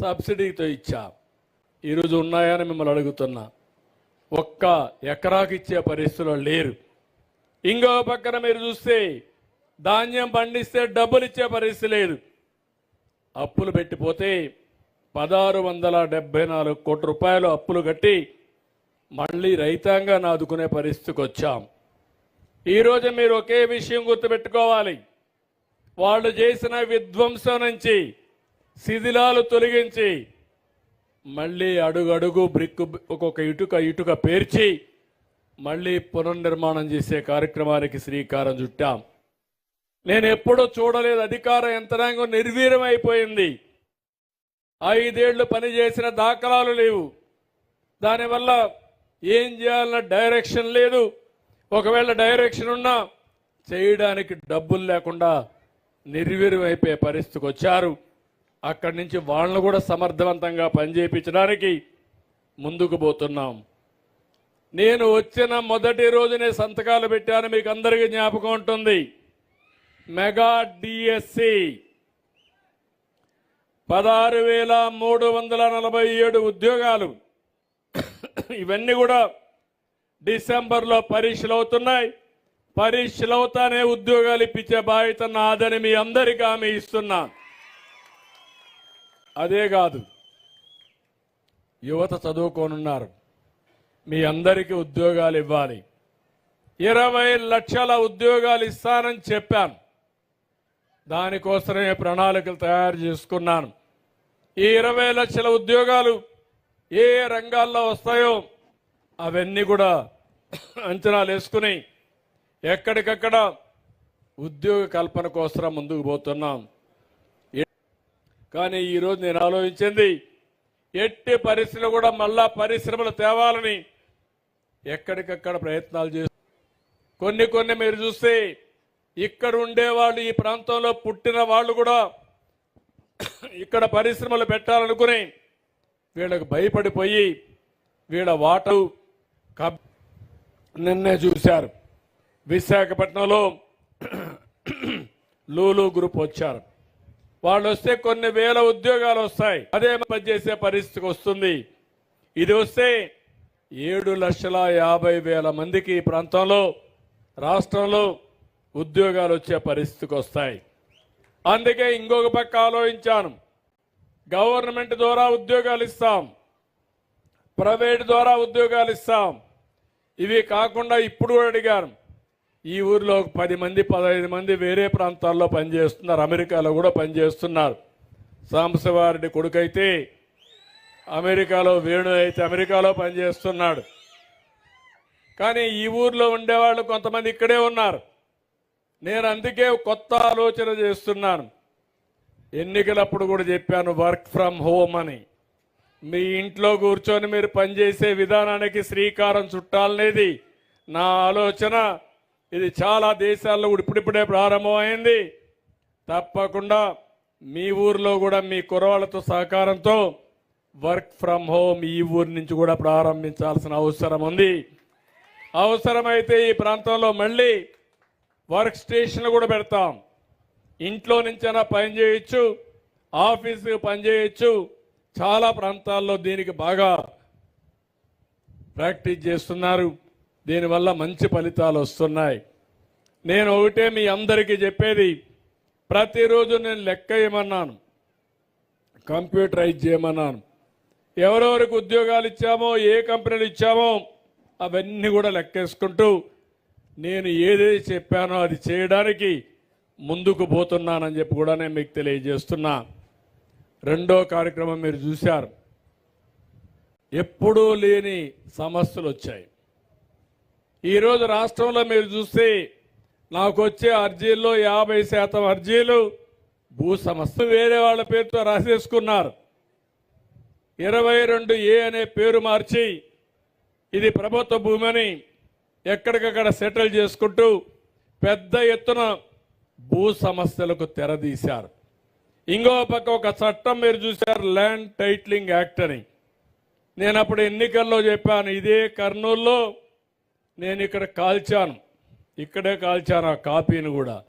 సబ్సిడీతో ఇచ్చా. ఈరోజు ఉన్నాయని మిమ్మల్ని అడుగుతున్నా. ఒక్క ఎకరాకి ఇచ్చే పరిస్థితిలో లేరు. ఇంకో పక్కన మీరు చూస్తే ధాన్యం పండిస్తే డబ్బులు ఇచ్చే పరిస్థితి లేదు. అప్పులు పెట్టిపోతే పదహారు వందల డెబ్బై నాలుగు కోట్ల రూపాయలు అప్పులు కట్టి మళ్ళీ రైతాంగాన్ని ఆదుకునే పరిస్థితికి వచ్చాం. ఈరోజు మీరు ఒకే విషయం గుర్తుపెట్టుకోవాలి. వాళ్ళు చేసిన విధ్వంసం నుంచి శిథిలాలు తొలగించి మళ్ళీ అడుగడుగు బ్రిక్ ఒక్కొక్క ఇటుక ఇటుక పేర్చి మళ్ళీ పునర్నిర్మాణం చేసే కార్యక్రమానికి శ్రీకారం చుట్టాం. నేను ఎప్పుడూ చూడలేదు అధికార యంత్రాంగం నిర్వీర్యమైపోయింది. ఐదేళ్ళు పనిచేసిన దాఖలాలు లేవు. దానివల్ల ఏం చేయాలన్న డైరెక్షన్ లేదు. ఒకవేళ డైరెక్షన్ ఉన్నా చేయడానికి డబ్బులు లేకుండా నిర్వీర్యమైపోయే పరిస్థితికి వచ్చారు. అక్కడి నుంచి వాళ్ళను కూడా సమర్థవంతంగా పనిచేయించడానికి ముందుకు పోతున్నాం. నేను వచ్చిన మొదటి రోజునే సంతకాలు పెట్టాను మీకు అందరికీ జ్ఞాపకం ఉంటుంది. మెగా డిఎస్సి పదహారు వేల మూడు వందల నలభై ఏడు ఉద్యోగాలు. ఇవన్నీ కూడా డిసెంబర్లో పరీక్షలు అవుతున్నాయి. పరీక్షలు అవుతానే ఉద్యోగాలు ఇప్పించే బాధ్యత నాదని మీ అందరికీ ఆమె ఇస్తున్నాను. అదే కాదు. యువత చదువుకోనున్నారు. మీ అందరికీ ఉద్యోగాలు ఇవ్వాలి. ఇరవై లక్షల ఉద్యోగాలు ఇస్తానని చెప్పాను. దానికోసమే ప్రణాళికలు తయారు చేసుకున్నాను. ఈ ఇరవై లక్షల ఉద్యోగాలు ఏ రంగాల్లో వస్తాయో అవన్నీ కూడా అంచనాలు వేసుకుని ఎక్కడికక్కడ ఉద్యోగ కల్పన కోసం ముందుకు పోతున్నాం. కానీ ఈరోజు నేను ఆలోచించింది ఎట్టి పరిస్థితులు కూడా మళ్ళా పరిశ్రమలు తేవాలని ఎక్కడికక్కడ ప్రయత్నాలు చేస్తూ కొన్ని కొన్ని మీరు చూస్తే ఇక్కడ ఉండేవాళ్ళు ఈ ప్రాంతంలో పుట్టిన వాళ్ళు కూడా ఇక్కడ పరిశ్రమలు పెట్టాలనుకుని వీళ్ళకు భయపడిపోయి వీళ్ళ వాటలు కబ్ నిన్నే చూశారు. విశాఖపట్నంలో లూలు గ్రూప్ వచ్చారు. వాళ్ళు వస్తే కొన్ని వేల ఉద్యోగాలు వస్తాయి. అదే పనిచేసే పరిస్థితికి వస్తుంది. ఇది వస్తే ఏడు లక్షల యాభై వేల మందికి ఈ ప్రాంతంలో రాష్ట్రంలో ఉద్యోగాలు వచ్చే పరిస్థితికి వస్తాయి. అందుకే ఇంకొక పక్క ఆలోచించాను. గవర్నమెంట్ ద్వారా ఉద్యోగాలు ఇస్తాం. ప్రైవేట్ ద్వారా ఉద్యోగాలు ఇస్తాం. ఇవి కాకుండా ఇప్పుడు అడిగాను. ఈ ఊర్లో ఒక పది మంది పదహైదు మంది వేరే ప్రాంతాల్లో పనిచేస్తున్నారు. అమెరికాలో కూడా పనిచేస్తున్నారు. సాంబశివారెడ్డి కొడుకైతే అమెరికాలో వేణు అయితే అమెరికాలో పనిచేస్తున్నాడు. కానీ ఈ ఊర్లో ఉండేవాళ్ళు కొంతమంది ఇక్కడే ఉన్నారు. నేను అందుకే కొత్త ఆలోచన చేస్తున్నాను. ఎన్నికలప్పుడు కూడా చెప్పాను వర్క్ ఫ్రమ్ హోమ్ అని. మీ ఇంట్లో కూర్చొని మీరు పనిచేసే విధానానికి శ్రీకారం చుట్టాలనేది నా ఆలోచన. ఇది చాలా దేశాల్లో కూడా ఇప్పుడిప్పుడే ప్రారంభమైంది. తప్పకుండా మీ ఊర్లో కూడా మీ కురవాళ్ళతో సహకారంతో వర్క్ ఫ్రమ్ హోమ్ ఈ ఊరి నుంచి కూడా ప్రారంభించాల్సిన అవసరం ఉంది. అవసరమైతే ఈ ప్రాంతంలో మళ్ళీ వర్క్ స్టేషన్లు కూడా పెడతాం. ఇంట్లో నుంచైనా పని చేయొచ్చు ఆఫీస్కి పని చాలా ప్రాంతాల్లో దీనికి బాగా ప్రాక్టీస్ చేస్తున్నారు. దీనివల్ల మంచి ఫలితాలు వస్తున్నాయి. నేను ఒకటే మీ అందరికీ చెప్పేది ప్రతిరోజు నేను లెక్క ఇవ్వమన్నాను కంప్యూటరైజ్ చేయమన్నాను. ఎవరెవరికి ఉద్యోగాలు ఇచ్చామో ఏ కంపెనీలు ఇచ్చామో అవన్నీ కూడా లెక్కేసుకుంటూ నేను ఏదైతే చెప్పానో అది చేయడానికి ముందుకు పోతున్నానని చెప్పి కూడా నేను మీకు తెలియజేస్తున్నా. రెండో కార్యక్రమం మీరు చూశారు. ఎప్పుడూ లేని సమస్యలు వచ్చాయి. ఈరోజు రాష్ట్రంలో మీరు చూస్తే నాకు వచ్చే అర్జీల్లో యాభై శాతం అర్జీలు భూ సమస్య వేరే వాళ్ళ పేరుతో రాసేసుకున్నారు. ఇరవై రెండు ఏ అనే పేరు మార్చి ఇది ప్రభుత్వ భూమిని ఎక్కడికక్కడ సెటిల్ చేసుకుంటూ పెద్ద ఎత్తున భూ సమస్యలకు తెరదీశారు. ఇంకో పక్క ఒక చట్టం మీరు చూశారు ల్యాండ్ టైట్లింగ్ యాక్ట్ అని. నేను అప్పుడు ఎన్నికల్లో చెప్పాను ఇదే కర్నూలులో నేను ఇక్కడ కాల్చాను. ఇక్కడే కాల్చాను ఆ కాపీని కూడా.